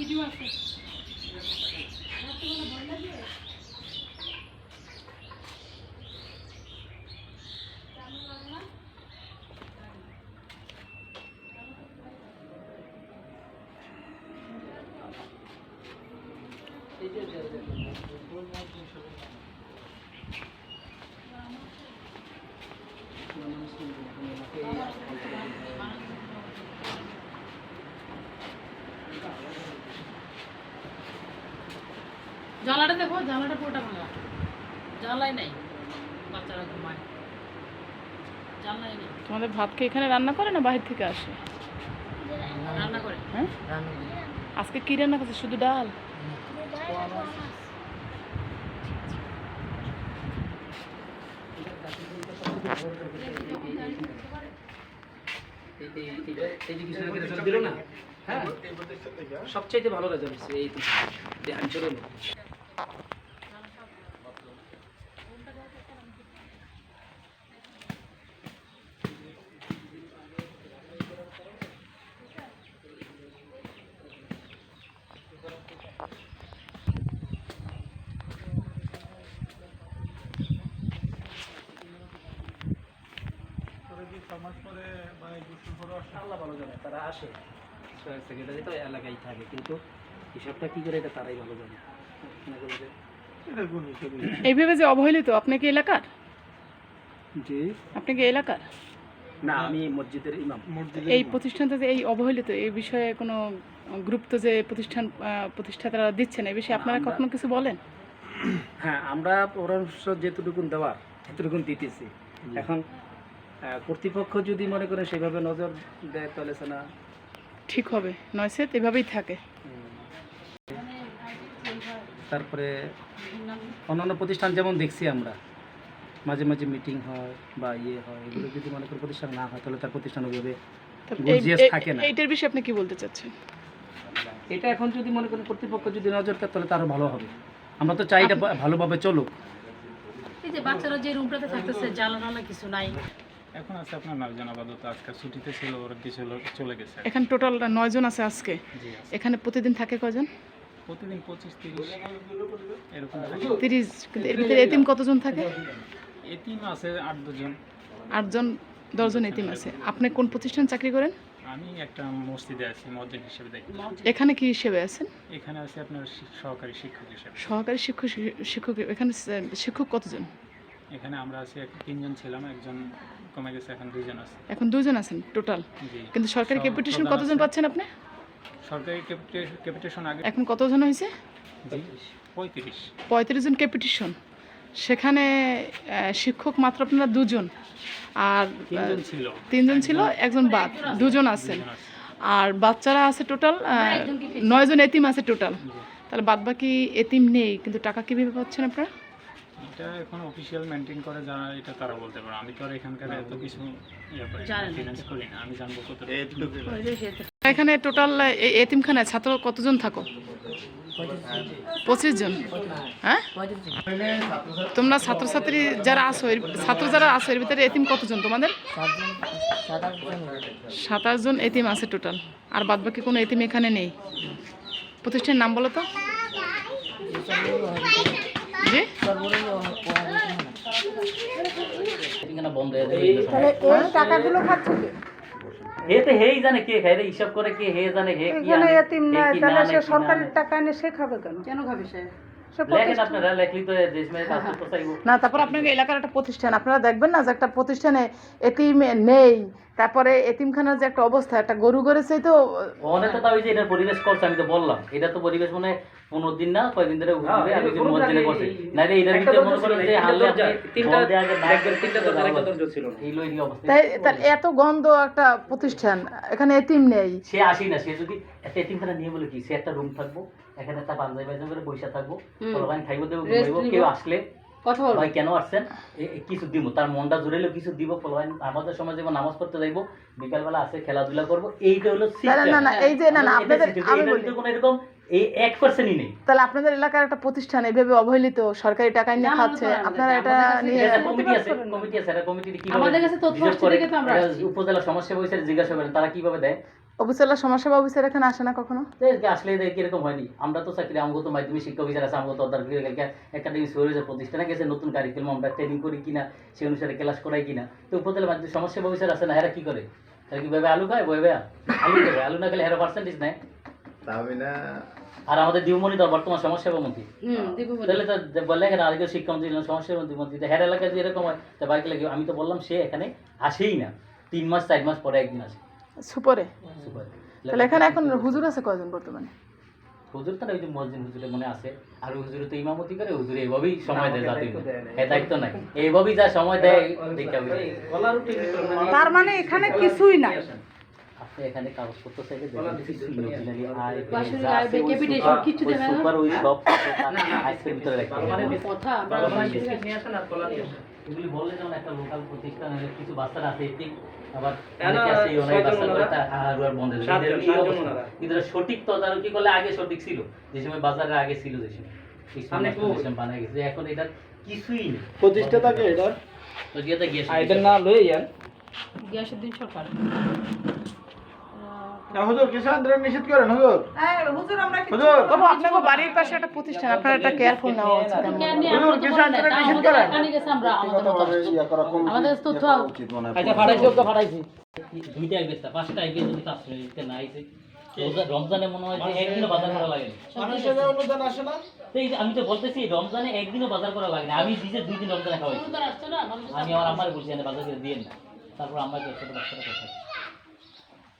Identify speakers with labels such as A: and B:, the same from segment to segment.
A: Video আছে Thank you. জানলাটা দেখো জানলাটা পুরোটা ভাঙা। জানলাই নাই বাচ্চারা ঘুমায়। জানলাই নেই।
B: তোমাদের ভাত কি এখানে রান্না করে না বাহির থেকে আসে?
A: রান্না করে।
B: হ্যাঁ? আজকে কি রান্না করছে? শুধু ডাল?
C: এই- এই- এইটা- এই যে হ্যাঁ সবচাইতে ভালো জানে, তারা আসে। সেক্রেটারি তো এলাকায় থাকে, কিন্তু হিসাবটা কি করে এটা তারাই ভালো জানে?
B: এইভাবে যে অবহেলিত আপনি কি এলাকার?
C: জি।
B: আপনি কি এলাকার?
C: না আমি মসজিদের ইমাম।
B: এই প্রতিষ্ঠানটা যে এই অবহেলিত এই বিষয়ে কোনো গুরুত্ব যে প্রতিষ্ঠান প্রতিষ্ঠাতারা দিচ্ছেন এই বিষয়ে আপনারা কখনো কিছু বলেন?
C: হ্যাঁ আমরা পরামর্শ যেটুকুন দেওয়ার এতটুকুন দিতেছি। এখন কর্তৃপক্ষ যদি মনে করেন সেভাবে নজর দেয় তাহলে না
B: ঠিক হবে নয়সে এভাবেই থাকে।
C: তারপরে অন্যান্য। প্রতিষ্ঠান যেমন দেখছি আমরা মাঝে মাঝে মিটিং হয় বা ইয়ে হয় এগুলো যদি মনে করেন প্রতিষ্ঠান না হয় তাহলে তার প্রতিষ্ঠান ওইভাবে গর্জিয়াস থাকে না।
B: এইটার বিষয়ে আপনি কি বলতে চাচ্ছেন?
C: এটা এখন যদি মনে করেন কর্তৃপক্ষ যদি নজর দেয় তাহলে তারও ভালো হবে। আমরা তো চাই এটা ভালোভাবে চলুক।
A: এই যে বাচ্চারা যে রুমটাতে থাকতেছে জানলা কিছু নাই।
D: এখন আছে আপনার নয়জন আপাতত আজকে ছুটিতে ছিল ওরা কিছু চলে গেছে।
B: এখানে টোটাল নয়জন আছে আজকে? এখানে প্রতিদিন থাকে কজন
D: প্রতিদিন পঁচিশ তিরিশ এরকম
B: তিরিশ এর ভিতরে এতিম কতজন থাকে?
D: এতিম আছে আট দুজন।
B: আটজন দশজন এতিম আছে। আপনি কোন প্রতিষ্ঠান চাকরি করেন?
D: আমি একটা মসজিদে আছি মসজিদ হিসেবে দেখি
B: এখানে কি হিসেবে আছেন?
D: এখানে আছে আপনার সহকারী শিক্ষক হিসেবে।
B: সহকারী শিক্ষক শিক্ষক এখানে শিক্ষক কতজন?
D: এখানে আমরা আছি তিনজন ছিলাম একজন কমে গেছে এখন দুইজন আছে।
B: এখন দুজন আছেন টোটাল। কিন্তু সরকারি ক্যাপিটেশন কতজন পাচ্ছেন আপনি?
D: সরকারি ক্যাপিটেশন আগে
B: এখন কতজন হয়েছে?
D: পঁয়ত্রিশ
B: পঁয়ত্রিশ। জন ক্যাপিটেশন। সেখানে শিক্ষক মাত্র আপনারা দুজন। আর
D: তিনজন ছিল।
B: একজন বাদ। দুজন আছেন।
D: আছে।
B: আর বাচ্চারা আছে টোটাল নয়জন এতিম আছে টোটাল। তাহলে বাদ বাকি এতিম নেই কিন্তু টাকা কীভাবে পাচ্ছেন আপনারা?
D: এটা এখন অফিসিয়াল মেনটেন করে যারা এটা তারা বলতে পারে। আমি তো আর এখানকার এত কিছু ইয়ে করি ফিনান্স করি না। আমি জানব কত
B: এখানে টোটাল এতিমখানায় ছাত্র কতজন থাকো? পঁচিশ জন। হ্যাঁ? তোমরা ছাত্রছাত্রী যারা আসো ছাত্র যারা আসো এর ভিতরে এতিম কতজন তোমাদের? সাতাশ জন এতিম আছে টোটাল আর বাদ বাকি কোনো এতিম এখানে নেই। প্রতিষ্ঠানের নাম বলো তো। জি?
C: হয়ে যাবে হে তো হেই জানে কে খায় রে হিসাব করে কে হে জানে হে কি আনে এতিম না তাহলে সে সরকারের টাকা
A: কেন? সে?
B: না তারপর আপনাকে এলাকার একটা প্রতিষ্ঠান আপনারা দেখবেন না যে একটা প্রতিষ্ঠানে এতিম নেই তারপরে এতিমখানার যে একটা অবস্থা একটা গরু তো
E: অনেক তো তাও এই যে এটার পরিবেশ করছে আমি তো বললাম। এটা তো পরিবেশ মানে পনেরো দিন না কয়দিন ধরে ঘুরে
C: হ্যাঁ,
E: আমি
C: গরুর
E: মসজিদে
C: আগে
E: করছে নাইলে এটার ভিতরে মনে করেন যে আপনি
C: তিনটা- আরেকটা দরজা ছিল। না।
E: এই লই অবস্থা।
B: তাই তার এত গন্ধ একটা প্রতিষ্ঠান এখানে এতিম নেই।
E: সে আসি না সে যদি একটা এতিমখানা নিয়ে বলে কি সে একটা রুম থাকব এখানে একটা পাঞ্জাবি পাঞ্জাবি করে বসে থাকব পোলাপান খাইবো দেবো ঘুমাইবো কেউ আসলে
A: কথা বলব
E: ভাই কেন আসছেন? কিছু দিব তার মনটা জুড়েলো কিছু দিব আমাদের সময় নামাজ পড়তে যাইবো বিকালবেলা আসে খেলাধুলা করব এইটা হলো
B: না না, এই যে না না আপনাদের আমি বলি।
E: কোনো এরকম এই এক পার্সেন্টই নেই।
B: তাহলে আপনাদের এলাকার একটা প্রতিষ্ঠান এভাবে অবহেলিত সরকারি টাকায় নিয়ে খাচ্ছে আপনারা এটা নিয়ে
E: কমিটি আছে কমিটি আছে এটা কমিটি কি
A: আমাদের কাছে তথ্য তো আমরা
E: উপজেলা জিজ্ঞাসা করেন তারা কীভাবে দেয়?
B: অফিসাররা সমাজসেবা অফিসার এখানে আসে না কখনো?
E: এদেরকে আসলে এদের কীরকম হয়নি? আমরা তো চাকরি আমাকে তো মাধ্যমিক শিক্ষা অফিসার আছে আমাকে তো অর্ডার করে গেলে। একাডেমি সুপারভাইজার প্রতিষ্ঠানে গেছে নতুন কারিকুলাম আমরা ট্রেনিং করি কিনা সেই অনুসারে ক্লাস করাই কিনা। তো উপতলে মাধ্যমিক সমাজসেবা অফিসার আছে না এরা কি করে? এরা কি ভাবে আলু খায়? বইবে আলু? খাবে আলু না খেলে এরা পার্সেন্টেজ নেয়?
F: না।
E: আর আমাদের দিবমণি তো বর্তমান সমাজসেবা মন্ত্রী।
A: হুম
E: তাহলে তো যে বললে কেন আজকে শিক্ষামন্ত্রী না সমাজসেবা মন্ত্রী তো হের এলাকায় যদি এরকম হয় তো বাইক লাগে আমি তো বললাম সে এখানে আসেই না। তিন মাস চার মাস পরে একদিন আসে।
B: সুপরে। তাহলে এখানে এখন হুজুর আছে কয়জন বর্তমানে?
E: হুজুর তো না ওই যে মসজিদ হুজুরে মনে আছে। আর হুজুরে তো ইমামতি করে হুজুরে এইভাবেই সময় দেয় জাতি এ দায়িত্ব নাই। এইভাবেই যা সময় দেয়
G: তার মানে এখানে কিছুই নাই।
E: আপনি এখানে কাগজপত্র চাইলে দেখেন ওই সুপার- ওই
A: দেবে না?
E: সুপার, ওই সব আইসের ভিতরে রাখতে হবে।
A: কথা আমরা
E: এগুলি বললে যেমন একটা লোকাল প্রতিষ্ঠান কিছু বাচ্চারা আছে এতিম, আবার সঠিক তদারকি করলে আগে সঠিক ছিল। যে সময় বাজারে আগে ছিল যে সময়। বানায় গেছে এখন এটা কিছুই নেই।
F: প্রতিষ্ঠাতাকে এটা
E: তো যেটা গিয়ে
F: না লয়ে যান।
A: গিয়াসুদ্দিন সরকার
F: হুজুর কিষান নিষেধ করেন হুজুর।
G: হুজুর আমরা
F: হুজুর
B: তবু আপনাকে বাড়ির পাশে একটা প্রতিষ্ঠান আপনার একটা কেয়ারফুল নেওয়া উচিত। আমার হয়।
F: হুজুর কিষান নিষেধ করেন।
A: আমাদের তথ্য
F: আচ্ছা ফাটাইছো তো ফাটাইছি।
E: দুইটা আইবেস পাঁচটা আইবে যদি কাজ দিতে না আইছে। রমজানে মনে হয় যে একদিনও বাজার করা লাগে
F: অনুদান আসে না?
E: আমি তো বলতেছি রমজানে একদিনও বাজার করা লাগে না। আমি নিজে দুই দিন রমজানে খাওয়াইছি। আমি আমার আমার বলছি বাজার করে দিয়ে না। তারপর আমার ছোট কোথায়?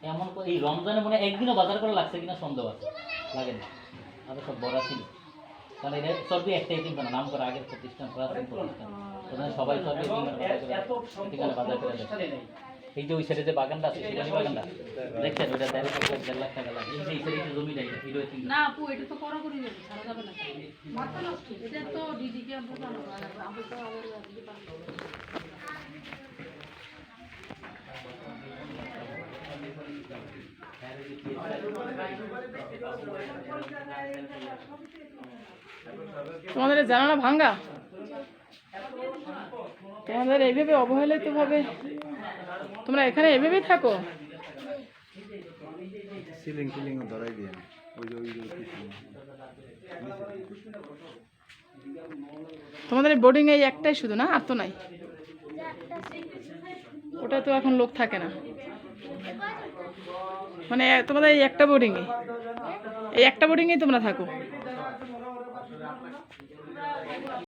E: এমন এই রমজানে মনে হয় একদিনও বাজার করা লাগছে কিনা সন্দেহ আছে। লাগে না। আরও সব বড় ছিল কারণ এটা সবই একটা এটিম কেন নাম করা আগের প্রতিষ্ঠান প্রাচীন প্রতিষ্ঠান। ওখানে সবাই সব এখানে বাজার করে। এই যে ওই সাইডে যে বাগানটা আছে সেখানে বাগানটা। দেখছেন? ওইটা দেড় লাখ টাকা দেড় লাখ টাকা লাগে। এই যে এই সাইডে তিন
A: না আপু এটা তো করা করি যাবে ছাড়া যাবে না। এটা তো আমরা জানো আমরা তো আবার দিতে পারব
B: তোমাদের জানালা ভাঙ্গা? তোমাদের এইভাবে অবহেলিত ভাবে? তোমরা এখানে এইভাবেই থাকো?
F: সিলিং টিলিং ধরাই দিয়ে ওই যে ওই যে
B: তোমাদের বোর্ডিং এই একটাই শুধু না? আর তো নাই? ওটা তো এখন লোক থাকে না। মানে তোমাদের এই একটা বোর্ডিংয়ে এই একটা বোর্ডিংয়েই তোমরা থাকো।